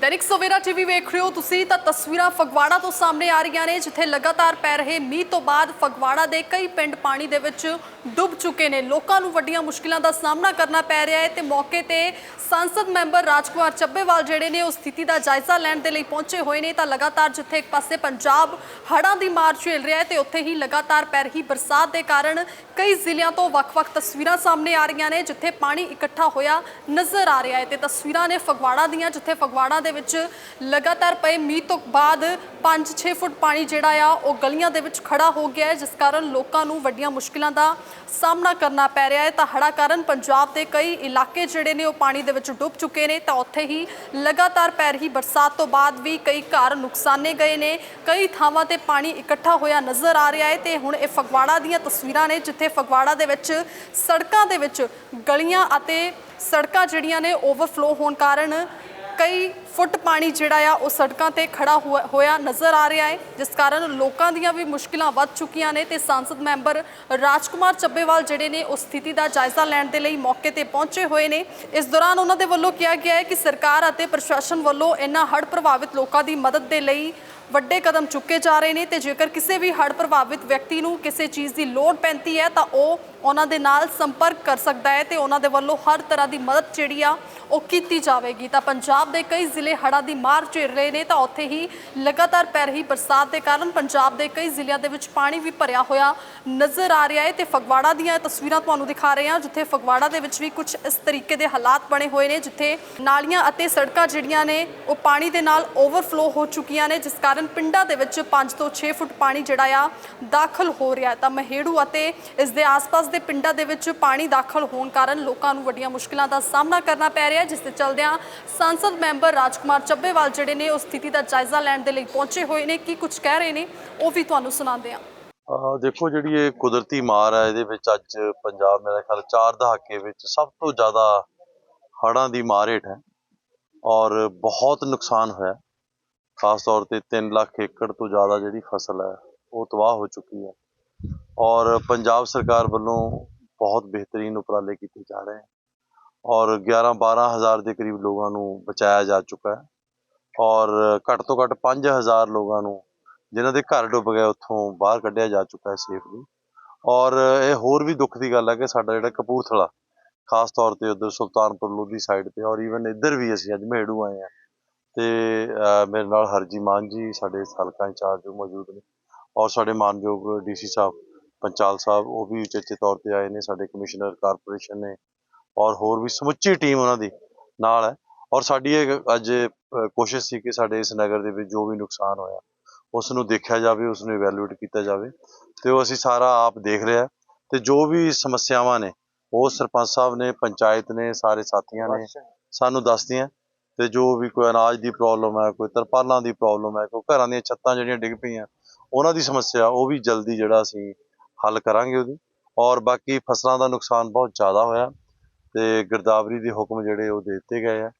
Dainik Savera TV ਵੇਖ ਰਹੇ ਹੋ ਤੁਸੀਂ ਤਾਂ ਤਸਵੀਰਾਂ ਫਗਵਾੜਾ ਤੋਂ ਸਾਹਮਣੇ ਆ ਰਹੀਆਂ ਨੇ, ਜਿੱਥੇ ਲਗਾਤਾਰ ਪੈ ਰਹੇ ਮੀਂਹ ਤੋਂ ਬਾਅਦ ਫਗਵਾੜਾ ਦੇ ਕਈ ਪਿੰਡ ਪਾਣੀ ਦੇ ਵਿੱਚ ਡੁੱਬ ਚੁੱਕੇ ਨੇ। ਲੋਕਾਂ ਨੂੰ ਵੱਡੀਆਂ ਮੁਸ਼ਕਿਲਾਂ ਦਾ ਸਾਹਮਣਾ ਕਰਨਾ ਪੈ ਰਿਹਾ ਹੈ ਤੇ ਮੌਕੇ ਤੇ ਸੰਸਦ ਮੈਂਬਰ ਰਾਜਕੁਮਾਰ ਚੱਬੇਵਾਲ ਜਿਹੜੇ ਨੇ, ਉਹ ਸਥਿਤੀ ਦਾ ਜਾਇਜ਼ਾ ਲੈਣ ਦੇ ਲਈ ਪਹੁੰਚੇ ਹੋਏ ਨੇ। ਤਾਂ ਲਗਾਤਾਰ ਜਿੱਥੇ ਇੱਕ ਪਾਸੇ ਪੰਜਾਬ ਹੜ੍ਹਾਂ ਦੀ ਮਾਰ ਝੇਲ ਰਿਹਾ ਹੈ ਤੇ ਉੱਥੇ ਹੀ ਲਗਾਤਾਰ ਪੈ ਰਹੀ ਬਰਸਾਤ ਦੇ ਕਾਰਨ ਕਈ ਜ਼ਿਲ੍ਹਿਆਂ ਤੋਂ ਵੱਖ-ਵੱਖ ਤਸਵੀਰਾਂ ਸਾਹਮਣੇ ਆ ਰਹੀਆਂ ਨੇ, ਜਿੱਥੇ ਪਾਣੀ ਇਕੱਠਾ ਹੋਇਆ ਨਜ਼ਰ ਆ ਰਿਹਾ ਹੈ ਤੇ ਤਸਵੀਰਾਂ ਨੇ ਫਗਵਾੜਾ ਦੀਆਂ, ਜਿੱਥੇ ਫਗਵਾੜਾ ਦੇ ਵਿੱਚ ਲਗਾਤਾਰ ਪਏ ਮੀਂਹ ਤੋਂ ਬਾਅਦ 5-6 ਫੁੱਟ ਪਾਣੀ ਜਿਹੜਾ ਆ, ਉਹ ਗਲੀਆਂ ਦੇ ਵਿੱਚ ਖੜਾ ਹੋ ਗਿਆ ਹੈ, ਜਿਸ ਕਾਰਨ ਲੋਕਾਂ ਨੂੰ ਵੱਡੀਆਂ ਮੁਸ਼ਕਿਲਾਂ ਦਾ ਸਾਹਮਣਾ ਕਰਨਾ ਪੈ ਰਿਹਾ ਹੈ। ਤਾਂ ਹੜ੍ਹਾਂ ਕਾਰਨ ਪੰਜਾਬ ਦੇ ਕਈ ਇਲਾਕੇ ਜਿਹੜੇ ਨੇ, ਉਹ ਪਾਣੀ ਦੇ ਵਿੱਚ ਡੁੱਬ ਚੁੱਕੇ ਨੇ। ਤਾਂ ਉੱਥੇ ਹੀ ਲਗਾਤਾਰ ਪੈ ਰਹੀ ਬਰਸਾਤ ਤੋਂ ਬਾਅਦ ਵੀ ਕਈ ਘਰ ਨੁਕਸਾਨੇ ਗਏ ਨੇ। ਕਈ ਥਾਵਾਂ ਤੇ ਪਾਣੀ ਇਕੱਠਾ ਹੋਇਆ ਨਜ਼ਰ ਆ ਰਿਹਾ ਹੈ ਤੇ ਹੁਣ ਇਹ ਫਗਵਾੜਾ ਦੀਆਂ ਤਸਵੀਰਾਂ ਨੇ, ਜਿੱਥੇ ਫਗਵਾੜਾ ਦੇ ਵਿੱਚ ਸੜਕਾਂ ਦੇ ਵਿੱਚ ਗਲੀਆਂ ਅਤੇ ਸੜਕਾਂ ਜਿਹੜੀਆਂ ਨੇ ਓਵਰਫਲੋ ਹੋਣ ਕਾਰਨ ਕਈ ਫੁੱਟ ਪਾਣੀ ਜਿਹੜਾ ਆ ਉਹ ਸੜਕਾਂ ਤੇ ਖੜਾ ਹੁਆ- ਹੋਇਆ ਨਜ਼ਰ ਆ ਰਿਹਾ ਹੈ, ਜਿਸ ਕਾਰਨ ਲੋਕਾਂ ਦੀਆਂ ਵੀ ਮੁਸ਼ਕਿਲਾਂ ਵੱਧ ਚੁੱਕੀਆਂ ਨੇ ਤੇ ਸੰਸਦ ਮੈਂਬਰ ਰਾਜਕੁਮਾਰ ਚੱਬੇਵਾਲ ਜਿਹੜੇ ਨੇ ਉਸ ਸਥਿਤੀ ਦਾ ਜਾਇਜ਼ਾ ਲੈਣ ਦੇ ਲਈ ਮੌਕੇ ਤੇ ਪਹੁੰਚੇ ਹੋਏ ਨੇ। ਇਸ ਦੌਰਾਨ ਉਹਨਾਂ ਦੇ ਵੱਲੋਂ ਕਿਹਾ ਗਿਆ ਹੈ ਕਿ ਸਰਕਾਰ ਅਤੇ ਪ੍ਰਸ਼ਾਸਨ ਵੱਲੋਂ ਇਹਨਾਂ ਹੜ੍ਹ ਪ੍ਰਭਾਵਿਤ ਲੋਕਾਂ ਦੀ ਮਦਦ ਦੇ ਲਈ ਵੱਡੇ ਕਦਮ ਚੁੱਕੇ ਜਾ ਰਹੇ ਨੇ ਤੇ ਜੇਕਰ ਕਿਸੇ ਵੀ ਹੜ੍ਹ ਪ੍ਰਭਾਵਿਤ ਵਿਅਕਤੀ ਨੂੰ ਕਿਸੇ ਚੀਜ਼ ਦੀ ਲੋੜ ਪੈਂਦੀ ਹੈ ਤਾਂ ਉਹ ਉਹਨਾਂ ਦੇ ਨਾਲ ਸੰਪਰਕ ਕਰ ਸਕਦਾ ਹੈ ਤੇ ਉਹਨਾਂ ਦੇ ਵੱਲੋਂ ਹਰ ਤਰ੍ਹਾਂ ਦੀ ਮਦਦ ਜਿਹੜੀ ਆ, ਉਹ ਕੀਤੀ ਜਾਵੇਗੀ। ਤਾਂ ਪੰਜਾਬ ਦੇ ਕਈ ਜ਼ਿਲ੍ਹੇ ਹੜ੍ਹਾਂ ਦੀ ਮਾਰ ਝੇਲ ਰਹੇ ਨੇ ਤਾਂ ਉੱਥੇ ਹੀ ਲਗਾਤਾਰ ਪੈ ਰਹੀ ਬਰਸਾਤ ਦੇ ਕਾਰਨ ਪੰਜਾਬ ਦੇ ਕਈ ਜ਼ਿਲ੍ਹਿਆਂ ਦੇ ਵਿੱਚ ਪਾਣੀ ਵੀ ਭਰਿਆ ਹੋਇਆ ਨਜ਼ਰ ਆ ਰਿਹਾ ਹੈ ਤੇ ਫਗਵਾੜਾ ਦੀਆਂ ਤਸਵੀਰਾਂ ਤੁਹਾਨੂੰ ਦਿਖਾ ਰਹੇ ਹਾਂ, ਜਿੱਥੇ ਫਗਵਾੜਾ ਦੇ ਵਿੱਚ ਵੀ ਕੁਝ ਇਸ ਤਰੀਕੇ ਦੇ ਹਾਲਾਤ ਬਣੇ ਹੋਏ ਨੇ, ਜਿੱਥੇ ਨਾਲੀਆਂ ਅਤੇ ਸੜਕਾਂ ਜਿਹੜੀਆਂ ਨੇ, ਉਹ ਪਾਣੀ ਦੇ ਨਾਲ ਓਵਰਫਲੋ ਹੋ ਚੁੱਕੀਆਂ ਨੇ, ਜਿਸ ਕਾਰਨ ਪਿੰਡਾਂ ਦੇ ਵਿੱਚ 5 ਤੋਂ 6 ਫੁੱਟ ਪਾਣੀ ਜਿਹੜਾ ਆ, ਦਾਖਲ ਹੋ ਰਿਹਾ ਤਾਂ ਮਹੇੜੂ ਅਤੇ ਇਸ ਦੇ ਆਸ-ਪਾਸ ਦੇ ਪਿੰਡਾਂ ਦੇ ਵਿੱਚ ਪਾਣੀ ਦਾਖਲ ਹੋਣ ਕਾਰਨ ਲੋਕਾਂ ਨੂੰ ਵੱਡੀਆਂ ਮੁਸ਼ਕਲਾਂ ਦਾ ਸਾਹਮਣਾ ਕਰਨਾ ਪੈ ਰਿਹਾ ਜਿਸ ਦੇ ਚਲਦਿਆਂ ਸੰਸਦ ਮੈਂਬਰ ਰਾਜਕੁਮਾਰ ਚੱਬੇਵਾਲ ਜਿਹੜੇ ਨੇ ਉਸ ਸਥਿਤੀ ਦਾ ਜਾਇਜ਼ਾ ਲੈਣ ਦੇ ਲਈ ਪਹੁੰਚੇ ਹੋਏ ਨੇ। ਕੀ ਕੁਝ ਕਹਿ ਰਹੇ ਨੇ, ਉਹ ਵੀ ਤੁਹਾਨੂੰ ਸੁਣਾਉਂਦੇ ਹਾਂ। ਦੇਖੋ ਜਿਹੜੀ ਇਹ ਕੁਦਰਤੀ ਮਾਰ ਹੈ, ਇਹਦੇ ਵਿੱਚ ਅੱਜ ਪੰਜਾਬ ਮੇਰੇ ਖਿਆਲ ਚਾਰ ਦਹਾਕੇ ਵਿੱਚ ਸਭ ਤੋਂ ਜ਼ਿਆਦਾ ਹੜਾਂ ਦੀ ਮਾਰ ਹੇਠ ਹੈ ਔਰ ਬਹੁਤ ਨੁਕਸਾਨ ਹੋਇਆ। ਖਾਸ ਤੌਰ ਤੇ 3 ਲੱਖ ਏਕੜ ਤੋਂ ਜ਼ਿਆਦਾ ਜਿਹੜੀ ਫਸਲ ਹੈ, ਉਹ ਤਬਾਹ ਹੋ ਚੁੱਕੀ ਹੈ। ਔਰ ਪੰਜਾਬ ਸਰਕਾਰ ਵੱਲੋਂ ਬਹੁਤ ਬਿਹਤਰੀਨ ਉਪਰਾਲੇ ਕੀਤੇ ਜਾ ਰਹੇ ਹਨ। ਔਰ 11 12 ਹਜ਼ਾਰ ਦੇ ਕਰੀਬ ਲੋਕਾਂ ਨੂੰ ਬਚਾਇਆ ਜਾ ਚੁੱਕਾ ਹੈ। ਔਰ ਘੱਟ ਤੋਂ ਘੱਟ 5000 ਲੋਕਾਂ ਨੂੰ ਜਿਨ੍ਹਾਂ ਦੇ ਘਰ ਡੁੱਬ ਗਏ ਉੱਥੋਂ ਬਾਹਰ ਕੱਢਿਆ ਜਾ ਚੁੱਕਾ ਹੈ ਸੇਫਲੀ ਔਰ ਇਹ ਹੋਰ ਵੀ ਦੁੱਖ ਦੀ ਗੱਲ ਹੈ ਕਿ ਸਾਡਾ ਜਿਹੜਾ ਕਪੂਰਥਲਾ ਖਾਸ ਤੌਰ ਤੇ ਉਧਰ ਸੁਲਤਾਨਪੁਰ ਲੋਧੀ ਸਾਈਡ ਤੇ ਔਰ ਈਵਨ ਇੱਧਰ ਵੀ ਅਸੀਂ ਅੱਜ ਮੇੜੂ ਆਏ ਆ ਤੇ ਅਹ, ਮੇਰੇ ਨਾਲ ਹਰਜੀ ਮਾਨ ਜੀ ਸਾਡੇ ਸਾਲਕਾ ਇੰਚਾਰਜ ਮੌਜੂਦ ਨੇ। ਔਰ ਸਾਡੇ ਮਾਨਯੋਗ ਡੀਸੀ ਸਾਹਿਬ ਪੰਚਾਲ ਸਾਹਿਬ ਉਹ ਵੀ ਉਚੇਚੇ ਤੌਰ ਤੇ ਆਏ ਨੇ ਸਾਡੇ ਕਮਿਸ਼ਨਰ ਕਾਰਪੋਰੇਸ਼ਨ ਨੇ ਔਰ ਹੋਰ ਵੀ ਸਮੁੱਚੀ ਟੀਮ ਉਹਨਾਂ ਦੀ ਨਾਲ ਹੈ। ਔਰ ਸਾਡੀ ਇਹ ਅੱਜ ਕੋਸ਼ਿਸ਼ ਸੀ ਕਿ ਸਾਡੇ ਇਸ ਨਗਰ ਦੇ ਵਿੱਚ ਜੋ ਵੀ ਨੁਕਸਾਨ ਹੋਇਆ ਉਸ ਨੂੰ ਦੇਖਿਆ ਜਾਵੇ ਉਸ ਨੂੰ ਇਵੈਲੂਏਟ ਕੀਤਾ ਜਾਵੇ ਤੇ ਉਹ ਅਸੀਂ ਸਾਰਾ ਆਪ ਦੇਖ ਰਿਹਾ ਤੇ ਜੋ ਵੀ ਸਮੱਸਿਆਵਾਂ ਨੇ ਉਹ ਸਰਪੰਚ ਸਾਹਿਬ ਨੇ ਪੰਚਾਇਤ ਨੇ ਸਾਰੇ ਸਾਥੀਆਂ ਨੇ ਸਾਨੂੰ ਦੱਸਦੀਆਂ ਤੇ ਜੋ ਵੀ ਕੋਈ ਅਨਾਜ ਦੀ ਪ੍ਰੋਬਲਮ ਹੈ ਕੋਈ ਤਰਪਾਲਾਂ ਦੀ ਪ੍ਰੋਬਲਮ ਹੈ ਕੋਈ ਘਰਾਂ ਦੀਆਂ ਛੱਤਾਂ ਜਿਹੜੀਆਂ ਡਿੱਗ ਪਈਆਂ ਉਹਨਾਂ ਦੀ ਸਮੱਸਿਆ ਉਹ ਵੀ ਜਲਦੀ ਜਿਹੜਾ ਅਸੀਂ ਹੱਲ ਕਰਾਂਗੇ ਉਹਦੀ। ਔਰ ਬਾਕੀ ਫਸਲਾਂ ਦਾ ਨੁਕਸਾਨ ਬਹੁਤ ਜ਼ਿਆਦਾ ਹੋਇਆ ਤੇ ਗਿਰਦਾਵਰੀ ਦੇ ਹੁਕਮ ਜਿਹੜੇ ਉਹ ਦੇ ਦਿੱਤੇ ਗਏ ਆ।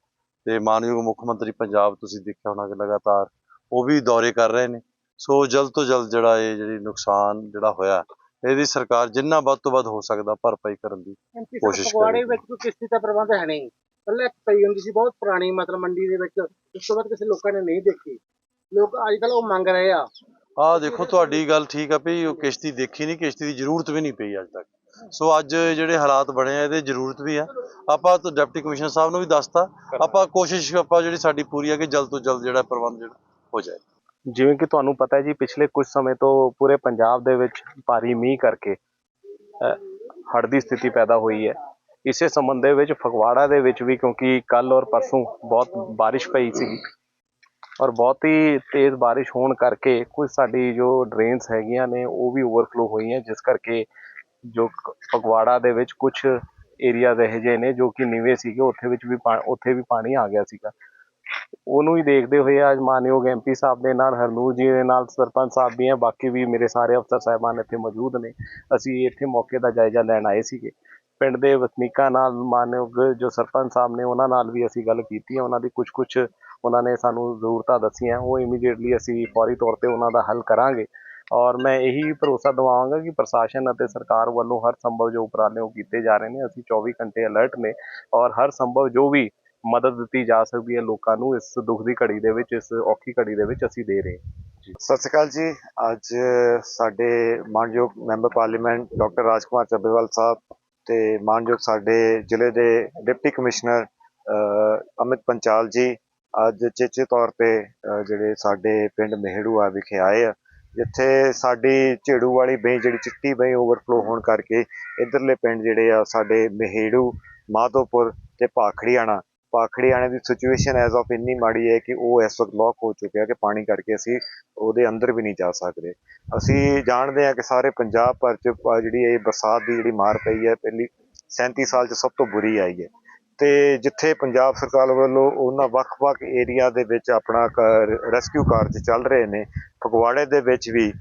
ਤੇ ਮਾਨਯੋਗ ਮੁੱਖ ਮੰਤਰੀ ਪੰਜਾਬ ਤੁਸੀਂ ਦੇਖਿਆ ਹੋਣਾ ਕਿ ਲਗਾਤਾਰ ਉਹ ਵੀ ਦੌਰੇ ਕਰ ਰਹੇ ਨੇ। ਸੋ ਜਲਦ ਤੋਂ ਜਲਦ ਜਿਹੜਾ ਇਹ ਜਿਹੜੀ ਨੁਕਸਾਨ ਜਿਹੜਾ ਹੋਇਆ ਇਹਦੀ ਸਰਕਾਰ ਜਿੰਨਾ ਵੱਧ ਤੋਂ ਵੱਧ ਹੋ ਸਕਦਾ ਭਰਪਾਈ ਕਰਨ ਦੀ ਕੋਸ਼ਿਸ਼ ਸਾਹਿਬ ਫਗਵਾੜੇ। ਵਿੱਚ ਕੋਈ ਕਿਸ਼ਤੀ ਦਾ ਪ੍ਰਬੰਧ ਹੈ ਨਹੀਂ। ਪਹਿਲਾਂ ਪਈ ਹੁੰਦੀ ਸੀ ਬਹੁਤ ਪੁਰਾਣੀ ਮਤਲਬ ਮੰਡੀ ਦੇ ਵਿੱਚ। ਉਸ ਤੋਂ ਬਾਅਦ ਕਿਸੇ ਲੋਕਾਂ ਨੇ ਨਹੀਂ ਦੇਖੀ। ਲੋਕ ਅੱਜ ਕੱਲ ਉਹ ਮੰਗ ਰਹੇ ਆ ਆਹ ਦੇਖੋ, ਤੁਹਾਡੀ ਗੱਲ ਠੀਕ ਆ ਵੀ ਉਹ ਕਿਸ਼ਤੀ ਦੇਖੀ ਨਹੀਂ, ਕਿਸ਼ਤੀ ਦੀ ਜ਼ਰੂਰਤ ਵੀ ਨਹੀਂ ਪਈ ਅੱਜ ਤੱਕ। ਸੋ ਅੱਜ ਜਿਹੜੇ ਹਾਲਾਤ ਬਣੇ ਆ, ਇਹਦੇ ਜ਼ਰੂਰਤ ਵੀ ਆ। ਆਪਾਂ ਤਾਂ ਡਿਪਟੀ ਕਮਿਸ਼ਨਰ ਸਾਹਿਬ ਨੂੰ ਵੀ ਦੱਸਤਾ, ਆਪਾਂ ਕੋਸ਼ਿਸ਼ ਆਪਾਂ ਜਿਹੜੀ ਸਾਡੀ ਪੂਰੀ ਆ ਕਿ ਜਲਦ ਤੋਂ ਜਲਦ ਜਿਹੜਾ ਪ੍ਰਬੰਧ ਜਿਹੜਾ ਹੋ ਜਾਏ। ਜਿਵੇਂ ਕਿ ਤੁਹਾਨੂੰ ਪਤਾ ਹੈ ਜੀ, ਪਿਛਲੇ ਕੁਝ ਸਮੇਂ ਤੋਂ ਪੂਰੇ ਪੰਜਾਬ ਦੇ ਵਿੱਚ ਭਾਰੀ ਮੀਂਹ ਕਰਕੇ ਹੜ੍ਹ ਦੀ ਸਥਿਤੀ ਪੈਦਾ ਹੋਈ ਹੈ। ਇਸੇ ਸੰਬੰਧ ਦੇ ਵਿੱਚ ਫਗਵਾੜਾ ਦੇ ਵਿੱਚ ਵੀ ਕਿਉਂਕਿ ਕੱਲ ਔਰ ਪਰਸੋਂ ਬਹੁਤ ਬਾਰਿਸ਼ ਪਈ ਸੀ ਔਰ ਬਹੁਤ ਹੀ ਤੇਜ਼ ਬਾਰਿਸ਼ ਹੋਣ ਕਰਕੇ ਕੁਝ ਸਾਡੀ ਜੋ ਡਰੇਨਸ ਹੈਗੀਆਂ ਨੇ, ਉਹ ਵੀ ਓਵਰਫਲੋ ਹੋਈਆਂ, ਜਿਸ ਕਰਕੇ ਜੋ ਕ- ਫਗਵਾੜਾ ਦੇ ਵਿੱਚ ਕੁਝ ਏਰੀਆ ਇਹੋ ਜਿਹੇ ਨੇ ਜੋ ਕਿ ਨੀਵੇਂ ਸੀਗੇ, ਉੱਥੇ ਵਿੱਚ ਵੀ ਪਾ- ਉੱਥੇ ਵੀ ਪਾਣੀ ਆ ਗਿਆ ਸੀਗਾ। ਉਹਨੂੰ ਹੀ ਦੇਖਦੇ ਹੋਏ ਅੱਜ ਮਾਨਯੋਗ ਐਮਪੀ ਸਾਹਿਬ ਦੇ ਨਾਲ, ਹਰਨੂਰ ਜੀ ਦੇ ਨਾਲ, ਸਰਪੰਚ ਸਾਹਿਬ ਵੀ ਹੈ, ਬਾਕੀ ਵੀ ਮੇਰੇ ਸਾਰੇ ਅਫਸਰ ਸਾਹਿਬਾਨ ਇੱਥੇ ਮੌਜੂਦ ਨੇ। ਅਸੀਂ ਇੱਥੇ ਮੌਕੇ ਦਾ ਜਾਇਜ਼ਾ ਲੈਣ ਆਏ ਸੀਗੇ। ਪਿੰਡ ਦੇ ਵਸਨੀਕਾਂ ਨਾਲ ਮਾਨਯੋਗ ਜੋ ਸਰਪੰਚ ਸਾਹਿਬ ਨੇ, ਉਹਨਾਂ ਨਾਲ ਵੀ ਅਸੀਂ ਗੱਲ ਕੀਤੀ ਹੈ। ਉਹਨਾਂ ਦੀ ਕੁਝ ਕੁਝ ਉਹਨਾਂ ਨੇ ਸਾਨੂੰ ਜ਼ਰੂਰਤਾਂ ਦੱਸੀਆਂ, ਉਹ ਇਮੀਡੀਏਟਲੀ ਅਸੀਂ ਫੌਰੀ ਤੌਰ ਤੇ ਉਹਨਾਂ ਦਾ ਹੱਲ ਕਰਾਂਗੇ। ਔਰ ਮੈਂ ਇਹੀ ਭਰੋਸਾ ਦਿਵਾਵਾਂਗਾ ਕਿ ਪ੍ਰਸ਼ਾਸਨ ਅਤੇ ਸਰਕਾਰ ਵੱਲੋਂ ਹਰ ਸੰਭਵ ਜੋ ਉਪਰਾਲੇ ਉਹ ਕੀਤੇ ਜਾ ਰਹੇ ਨੇ, ਅਸੀਂ 24 ਘੰਟੇ ਅਲਰਟ ਨੇ ਔਰ ਹਰ ਸੰਭਵ ਜੋ ਵੀ ਮਦਦ ਦਿੱਤੀ ਜਾ ਸਕਦੀ ਹੈ ਲੋਕਾਂ ਨੂੰ ਇਸ ਦੁੱਖ ਦੀ ਘੜੀ ਦੇ ਵਿੱਚ, ਇਸ ਔਖੀ ਘੜੀ ਦੇ ਵਿੱਚ ਅਸੀਂ ਦੇ ਰਹੇ ਹਾਂ। ਸਤਿ ਸ਼੍ਰੀ ਅਕਾਲ ਜੀ। ਅੱਜ ਸਾਡੇ ਮਾਨਯੋਗ member parliament doctor Rajkumar Chabbewal Sahib ਤੇ ਮਾਨਯੋਗ ਸਾਡੇ ਜ਼ਿਲ੍ਹੇ ਦੇ ਡਿਪਟੀ ਕਮਿਸ਼ਨਰ ਅਮਿਤ ਪੰਚਾਲ ਜੀ ਅੱਜ ਚੇਚੇ ਤੌਰ ਤੇ ਜਿਹੜੇ ਸਾਡੇ ਪਿੰਡ ਮਹਿੜੂ ਆ ਵਿਖੇ ਆਏ ਆ, ਜਿੱਥੇ ਸਾਡੀ ਝੇੜੂ ਵਾਲੀ ਬਈ ਜਿਹੜੀ ਚਿੱਟੀ ਬਈ ਓਵਰਫਲੋ ਹੋਣ ਕਰਕੇ ਇਧਰਲੇ ਪਿੰਡ ਜਿਹੜੇ ਆ, ਸਾਡੇ ਮਹਿੜੂ, ਮਾਧੋਪੁਰ ਤੇ ਭਾਖੜੀਆਣਾ ਭਾਖੜੀਆਣੇ ਦੀ ਸਿਚੁਏਸ਼ਨ ਐਜ਼ ਆਫ ਇੰਨੀ ਮਾੜੀ ਹੈ ਕਿ ਉਹ ਇਸ ਵਕਤ ਲੌਕ ਹੋ ਚੁੱਕਿਆ ਕਿ ਪਾਣੀ ਕਰਕੇ ਅਸੀਂ ਉਹਦੇ ਅੰਦਰ ਵੀ ਨਹੀਂ ਜਾ ਸਕਦੇ। ਅਸੀਂ ਜਾਣਦੇ ਹਾਂ ਕਿ ਸਾਰੇ ਪੰਜਾਬ ਭਰ ਚ, ਜਿਹੜੀ ਇਹ ਬਰਸਾਤ ਦੀ ਜਿਹੜੀ ਮਾਰ ਪਈ ਹੈ, ਪਹਿਲੀ 37 ਸਾਲ ਚ ਸਭ ਤੋਂ ਬੁਰੀ ਆਈ ਹੈ। ਤੇ ਜਿੱਥੇ ਪੰਜਾਬ ਸਰਕਾਰ ਵੱਲੋਂ ਉਹਨਾਂ ਵੱਖ-ਵੱਖ ਏਰੀਆ ਦੇ ਵਿੱਚ ਆਪਣਾ ਰੈਸਕਿਊ ਕਾਰਜ ਚੱਲ ਰਹੇ ਨੇ, ਫਗਵਾੜੇ ਦੇ ਵਿੱਚ ਵੀ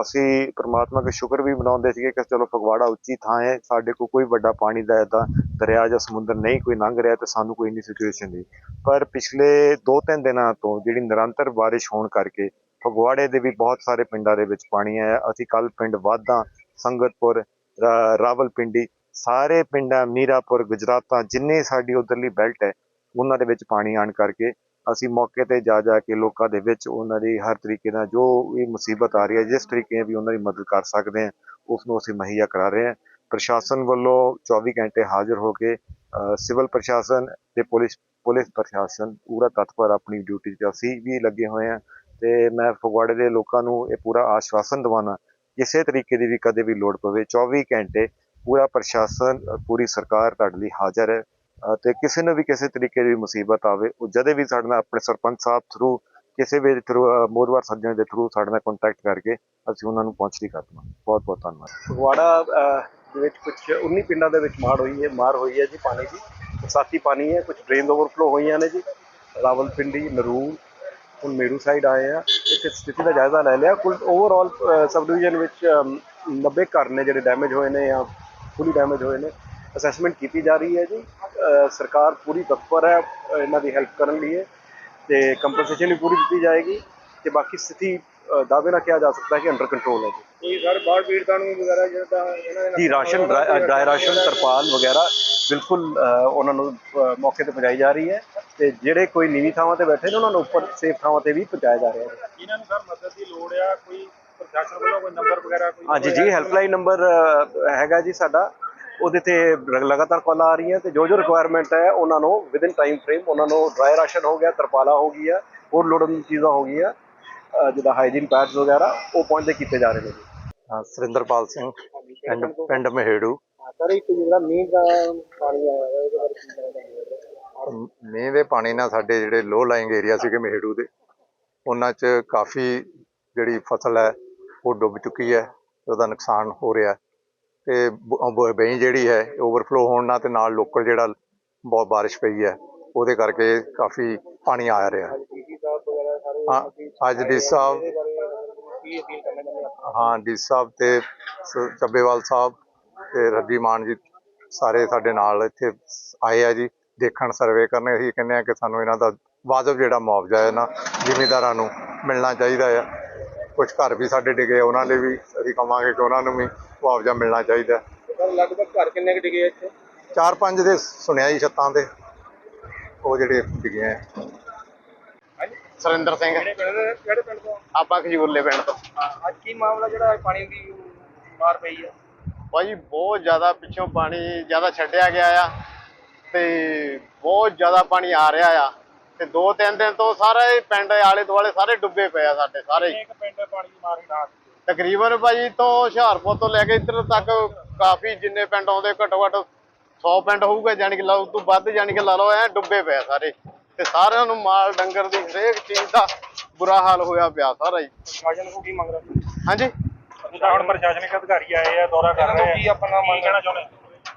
ਅਸੀਂ ਪ੍ਰਮਾਤਮਾ ਦਾ ਸ਼ੁਕਰ ਵੀ ਮਨਾਉਂਦੇ ਸੀਗੇ ਕਿ ਚਲੋ ਫਗਵਾੜਾ ਉੱਚੀ ਥਾਂ ਹੈ, ਸਾਡੇ ਕੋਲ ਕੋਈ ਵੱਡਾ ਪਾਣੀ ਦਾ ਏਦਾਂ ਦਰਿਆ ਜਾਂ ਸਮੁੰਦਰ ਨਹੀਂ, ਕੋਈ ਲੰਘ ਰਿਹਾ ਤੇ ਸਾਨੂੰ ਕੋਈ ਨਹੀਂ ਸਿਚੁਏਸ਼ਨ ਦੀ ਪਰ ਪਿਛਲੇ 2-3 ਦਿਨਾਂ ਤੋਂ ਜਿਹੜੀ ਨਿਰੰਤਰ ਬਾਰਿਸ਼ ਹੋਣ ਕਰਕੇ ਫਗਵਾੜੇ ਦੇ ਵੀ ਬਹੁਤ ਸਾਰੇ ਪਿੰਡਾਂ ਦੇ ਵਿੱਚ ਪਾਣੀ ਆਇਆ। ਅਸੀਂ ਕੱਲ ਪਿੰਡ ਵਾਧਾ, ਸੰਗਤਪੁਰ ਰਾਵਲਪਿੰਡੀ, ਸਾਰੇ ਪਿੰਡਾਂ ਮੀਰਾਪੁਰ, ਗੁਜਰਾਤਾਂ, ਜਿੰਨੇ ਸਾਡੀ ਉਧਰਲੀ ਬੈਲਟ ਹੈ, ਉਹਨਾਂ ਦੇ ਵਿੱਚ ਪਾਣੀ ਆਣ ਕਰਕੇ ਅਸੀਂ ਮੌਕੇ ਤੇ ਜਾ ਜਾ ਕੇ ਲੋਕਾਂ ਦੇ ਵਿੱਚ ਉਹਨਾਂ ਦੀ ਹਰ ਤਰੀਕੇ ਨਾਲ ਜੋ ਵੀ ਮੁਸੀਬਤ ਆ ਰਹੀ ਹੈ, ਜਿਸ ਤਰੀਕੇ ਵੀ ਉਹਨਾਂ ਦੀ ਮਦਦ ਕਰ ਸਕਦੇ ਹਾਂ ਉਸ ਨੂੰ ਅਸੀਂ ਮੁਹੱਈਆ ਕਰਾ ਰਹੇ ਹਾਂ। ਪ੍ਰਸ਼ਾਸਨ ਵੱਲੋਂ 24 ਘੰਟੇ ਹਾਜ਼ਰ ਹੋ ਕੇ ਸਿਵਲ ਪ੍ਰਸ਼ਾਸਨ ਤੇ ਪੁਲਿਸ ਪੁਲਿਸ ਪ੍ਰਸ਼ਾਸਨ ਪੂਰਾ ਤਤਪਰ ਆਪਣੀ ਡਿਊਟੀ 'ਤੇ ਅਸੀਂ ਵੀ ਲੱਗੇ ਹੋਏ ਹਾਂ ਤੇ ਮੈਂ ਫਗਵਾੜੇ ਦੇ ਲੋਕਾਂ ਨੂੰ ਇਹ ਪੂਰਾ ਆਸ਼ਵਾਸਨ ਦਿਵਾਉਣਾ ਕਿਸੇ ਤਰੀਕੇ ਦੀ ਵੀ ਕਦੇ ਵੀ ਲੋੜ ਪਵੇ 24 ਘੰਟੇ ਪੂਰਾ ਪ੍ਰਸ਼ਾਸਨ ਪੂਰੀ ਸਰਕਾਰ ਤੁਹਾਡੇ ਲਈ ਹਾਜ਼ਰ ਹੈ ਅ, ਤੇ ਕਿਸੇ ਨੂੰ ਵੀ ਕਿਸੇ ਤਰੀਕੇ ਦੀ ਮੁਸੀਬਤ ਆਵੇ ਉਹ ਜਦੇ ਵੀ ਸਾਡੇ ਨਾਲ ਆਪਣੇ ਸਰਪੰਚ ਸਾਹਿਬ ਥਰੂ ਕਿਸੇ ਵੀ ਥਰੂ ਮੋਰਵਾਰ ਸੱਜਣ ਦੇ ਥਰੂ ਸਾਡੇ ਨਾਲ ਕੰਟੈਕਟ ਕਰਕੇ ਅਸੀਂ ਉਹਨਾਂ ਨੂੰ ਪਹੁੰਚਦੀ ਕਰ ਦਵਾਂਗੇ ਬਹੁਤ ਬਹੁਤ ਧੰਨਵਾਦ। ਫਗਵਾੜਾ ਦੇ ਵਿੱਚ ਕੁਝ 19 ਪਿੰਡਾਂ ਦੇ ਵਿੱਚ ਮਾਰ ਹੋਈ ਹੈ ਮਾਰ ਹੋਈ ਹੈ ਜੀ ਪਾਣੀ ਦੀ ਬਰਸਾਤੀ ਪਾਣੀ ਹੈ ਕੁਝ ਡਰੇਨ ਓਵਰਫਲੋ ਹੋਈਆਂ ਨੇ ਜੀ। ਰਾਵਲਪਿੰਡੀ ਨਰੂਲ ਹੁਣ ਮੇਰੂ ਸਾਈਡ ਆਏ ਆ। ਇੱਥੇ ਸਥਿਤੀ ਦਾ ਜਾਇਜ਼ਾ ਲੈ ਲਿਆ। ਕੁੱਲ ਓਵਰਆਲ ਸਬ ਡਿਵੀਜ਼ਨ ਵਿੱਚ ਅਮ, 90 ਘਰ ਨੇ ਜਿਹੜੇ ਡੈਮੇਜ ਹੋਏ ਨੇ ਜਾਂ ਫੁੱਲੀ ਡੈਮੇਜ ਹੋਏ ਨੇ। ਅਸੈਸਮੈਂਟ ਕੀਤੀ ਜਾ ਰਹੀ ਹੈ ਜੀ। ਸਰਕਾਰ ਪੂਰੀ ਤਤਪਰ ਹੈ ਇਹਨਾਂ ਦੀ ਹੈਲਪ ਕਰਨ ਲਈ। ਤੇ ਕੰਪਨਸੇਸ਼ਨ ਵੀ ਪੂਰੀ ਦਿੱਤੀ ਜਾਏਗੀ। ਤੇ ਬਾਕੀ ਸਥਿਤੀ ਦਾਅਵੇ ਨਾਲ ਕਿਹਾ ਜਾ ਸਕਦਾ ਹੈ ਕਿ ਅੰਡਰ ਕੰਟਰੋਲ ਹੈ ਜੀ। ਕੋਈ ਸਰ ਬਾੜ ਪੀੜਤਾਂ ਨੂੰ ਵਗੈਰਾ ਜਿਹੜਾ ਇਹਨਾਂ ਜੀ ਰਾਸ਼ਨ ਡਰਾ- ਡਰਾਈ ਰਾਸ਼ਨ ਤਰਪਾਲ ਵਗੈਰਾ ਬਿਲਕੁਲ ਉਹਨਾਂ ਨੂੰ ਮੌਕੇ ਤੇ ਪਹੁੰਚਾਈ ਜਾ ਰਹੀ ਹੈ। ਤੇ ਜਿਹੜੇ ਕੋਈ ਨੀਵੀਂ ਥਾਵਾਂ ਤੇ ਬੈਠੇ ਨੇ ਉਹਨਾਂ ਨੂੰ ਉੱਪਰ ਸੇਫ ਥਾਵਾਂ ਤੇ ਵੀ ਪਹੁੰਚਾਇਆ ਜਾ ਰਿਹਾ ਹੈ। ਇਹਨਾਂ ਨੂੰ ਸਰ ਮਦਦ ਦੀ ਲੋੜ ਆ ਕੋਈ ਪ੍ਰਸ਼ਾਸਨ ਵੱਲੋਂ ਕੋਈ ਨੰਬਰ ਵਗੈਰਾ ਕੋਈ ਹਾਂਜੀ ਜੀ ਹੈਲਪਲਾਈਨ ਨੰਬਰ ਹੈਗਾ ਜੀ ਸਾਡਾ। ਉਹਦੇ ਤੇ ਲਗਾਤਾਰ ਕਾਲ ਆ ਰਹੀਆਂ ਤੇ ਜੋ ਜੋ ਰਿਕੁਆਇਰਮੈਂਟ ਹੈ ਉਹਨਾਂ ਨੂੰ ਵਿਦਿਨ ਟਾਈਮ ਫਰੇਮ ਉਹਨਾਂ ਨੂੰ ਡਰਾਈ ਰਾਸ਼ਨ ਹੋ ਗਿਆ ਤਰਪਾਲਾ ਹੋ ਗਈ ਹੈ ਹੋਰ ਲੋੜਨ ਚੀਜ਼ਾਂ ਹੋ ਗਈਆਂ ਅਹ, ਜਿੱਦਾਂ ਹਾਈਜੀਨ ਪੈਡਸ ਵਗੈਰਾ ਉਹ ਪਹੁੰਚਦੇ ਕੀਤੇ ਜਾ ਰਹੇ ਨੇ ਜੀ। ਹਾਂ ਸੁਰਿੰਦਰਪਾਲ ਸਿੰਘ ਪਿੰਡ ਮਹੇੜੂ। ਸਰ ਇੱਕ ਜਿਹੜਾ ਮੀਂਹ ਦਾ ਪਾਣੀ ਆਇਆ ਹੈ ਉਹਦੇ ਬਾਰੇ ਕੀ ਕਹਿਣਾ ਚਾਹੁੰਦੇ ਹੋ? ਮ- ਮੀਂਹ ਦੇ ਪਾਣੀ ਨਾਲ ਸਾਡੇ ਜਿਹੜੇ ਲੋ ਲਾਈਂਗ ਏਰੀਆ ਸੀਗੇ ਮਹਿੜੂ ਦੇ, ਉਹਨਾਂ 'ਚ ਕਾਫੀ ਜਿਹੜੀ ਫਸਲ ਹੈ, ਉਹ ਡੁੱਬ ਚੁੱਕੀ ਹੈ, ਉਹਦਾ ਨੁਕਸਾਨ ਹੋ ਰਿਹਾ ਤੇ ਬ- ਬਈ ਜਿਹੜੀ ਹੈ ਓਵਰਫਲੋ ਹੋਣ ਨਾਲ ਤੇ ਨਾਲ ਲੋਕਲ ਜਿਹੜਾ ਬਹੁਤ ਬਾਰਿਸ਼ ਪਈ ਹੈ, ਉਹਦੇ ਕਰਕੇ ਕਾਫੀ ਪਾਣੀ ਆ ਰਿਹਾ ਹਾਂ। ਅੱਜ ਡੀ ਸਾਹਿਬ ਹਾਂ, ਡੀ ਸਾਹਿਬ ਤੇ ਚੱਬੇਵਾਲ ਸਾਹਿਬ ਤੇ ਰੱਬੀ ਮਾਨ ਜੀ ਸਾਰੇ ਸਾਡੇ ਨਾਲ ਇੱਥੇ ਆਏ ਆ ਜੀ। ਦੇਖਣ ਸਰਵੇ ਕਰਨ ਅਸੀਂ ਕਹਿੰਦੇ ਆ ਕਿ ਸਾਨੂੰ ਇਹਨਾਂ ਦਾ ਵਾਜਬ ਜਿਹੜਾ ਮੁਆਵਜ਼ਾ ਹੈ ਨਾ ਜ਼ਿਮੀਂਦਾਰਾਂ ਨੂੰ ਮਿਲਣਾ ਚਾਹੀਦਾ ਆ। ਕੁਝ ਘਰ ਵੀ ਸਾਡੇ ਡਿੱਗੇ ਉਹਨਾਂ ਲਈ ਵੀ ਅਸੀਂ ਕਵਾਂਗੇ ਕਿ ਉਹਨਾਂ ਨੂੰ ਵੀ ਮੁਆਵਜ਼ਾ ਮਿਲਣਾ ਚਾਹੀਦਾ। ਲਗਭਗ ਘਰ ਕਿੰਨੇ ਕੁ ਡਿੱਗੇ ਇੱਥੇ? ਚਾਰ ਪੰਜ ਦੇ ਸੁਣਿਆ ਜੀ ਛੱਤਾਂ ਦੇ ਉਹ ਜਿਹੜੇ ਡਿੱਗੇ ਆ। ਸੁਰਿੰਦਰ ਸਿੰਘ। ਕਿਹੜੇ ਪਿੰਡ ਦੇ? ਕਿਹੜੇ ਪਿੰਡ ਤੋਂ? ਆਪਾਂ ਖਜੂਰਲੇ ਪਿੰਡ ਤੋਂ। ਅੱਜ ਕੀ ਮਾਮਲਾ ਜਿਹੜਾ ਪਾਣੀ ਦੀ ਮਾਰ ਪਈ ਆ? ਭਾਜੀ ਬਹੁਤ ਜ਼ਿਆਦਾ ਪਿੱਛੋਂ ਪਾਣੀ ਜ਼ਿਆਦਾ ਛੱਡਿਆ ਗਿਆ ਆ। ਤੇ ਬਹੁਤ ਜ਼ਿਆਦਾ ਪਾਣੀ ਆ ਰਿਹਾ ਆ। ਤੇ ਦੋ ਤਿੰਨ ਦਿਨ ਤੋਂ ਸਾਰੇ ਪਿੰਡ ਆਲੇ ਦੁਆਲੇ ਸਾਰੇ ਡੁੱਬੇ ਪਏ ਆ ਸਾਡੇ ਸਾਰੇ। ਇੱਕ ਪਿੰਡ ਪਾਣੀ ਦੀ ਮਾਰ ਨਾਲ ਤਕਰੀਬਨ ਭਾਜੀ ਤੋਂ ਹੁਸ਼ਿਆਰਪੁਰ ਤੋਂ ਲੈ ਕੇ ਇੱਧਰ ਤੱਕ ਕਾਫੀ ਜਿੰਨੇ ਪਿੰਡ ਆਉਂਦੇ ਘੱਟੋ ਘੱਟ 100 ਪਿੰਡ ਹੋਊਗਾ ਜਾਣੀ ਕਿ ਲਾ ਉਸ ਤੋਂ ਵੱਧ ਜਾਣੀ ਕਿ ਲਾ ਲਓ ਐ ਡੁੱਬੇ ਪਏ ਸਾਰੇ। ਤੇ ਸਾਰਿਆਂ ਨੂੰ ਮਾਲ ਡੰਗਰ ਦੀ ਹਰੇਕ ਚੀਜ਼ ਦਾ ਬੁਰਾ ਹਾਲ ਹੋਇਆ ਪਿਆ ਸਾਰਾ ਹੀ। ਪ੍ਰਸ਼ਾਸਨ ਨੂੰ ਕੀ ਮੰਗ ਰਹੇ ਹਾਂਜੀ? ਹੁਣ ਪ੍ਰਸ਼ਾਸਨਿਕ ਅਧਿਕਾਰੀ ਆਏ ਆ ਦੌਰਾ ਕਰ ਰਹੇ ਆ। ਕੀ ਆਪਣਾ ਮੰਗ ਕਹਿਣਾ ਚਾਹੁੰਦੇ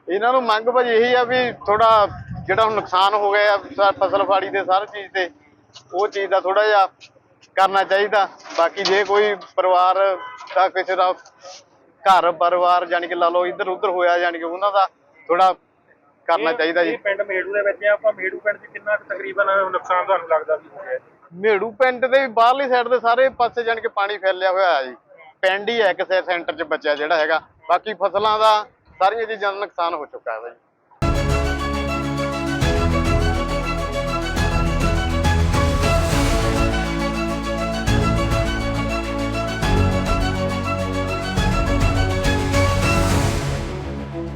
ਇਹਨਾਂ ਨੂੰ ਮੰਗ ਭਾਜੀ ਇਹੀ ਆ ਵੀ ਥੋੜਾ ਜਿਹੜਾ ਹੁਣ ਨੁਕਸਾਨ ਹੋ ਗਿਆ ਆ ਫਸਲ ਫਾੜੀ ਦੇ ਸਾਰੀ ਚੀਜ਼ ਤੇ ਉਹ ਚੀਜ਼ ਦਾ ਥੋੜਾ ਜਿਹਾ ਕਰਨਾ ਚਾਹੀਦਾ। ਬਾਕੀ ਜੇ ਕੋਈ ਪਰਿਵਾਰ ਦਾ ਕਿਸੇ ਦਾ ਘਰ ਪਰਿਵਾਰ ਜਾਣੀ ਕਿ ਲਾ ਲਓ ਇੱਧਰ ਉੱਧਰ ਹੋਇਆ ਜਾਣੀ ਕਿ ਉਹਨਾਂ ਦਾ ਥੋੜਾ ਕਰਨਾ ਚਾਹੀਦਾ ਜੀ। ਪਿੰਡ ਮੇੜੂ ਦੇ ਵਿੱਚ ਆ ਆਪਾਂ ਮੇੜੂ ਪਿੰਡ 'ਚ ਕਿੰਨਾ ਤਕਰੀਬਨ ਨੁਕਸਾਨ ਤੁਹਾਨੂੰ ਲੱਗਦਾ ਵੀ ਮੇੜੂ ਪਿੰਡ ਦੇ ਵੀ ਬਾਹਰਲੀ ਸਾਈਡ ਦੇ ਸਾਰੇ ਪਾਸੇ ਜਾਣੀ ਕਿ ਪਾਣੀ ਫੈਲਿਆ ਹੋਇਆ ਹੈ ਜੀ। ਪਿੰਡ ਹੀ ਹੈ ਕਿਸੇ ਸੈਂਟਰ 'ਚ ਬਚਿਆ ਜਿਹੜਾ ਹੈਗਾ। ਬਾਕੀ ਫਸਲਾਂ ਦਾ ਸਾਰੀਆਂ ਚੀਜ਼ਾਂ ਦਾ ਨੁਕਸਾਨ ਹੋ ਚੁੱਕਾ ਹੈ ਬਾਈ।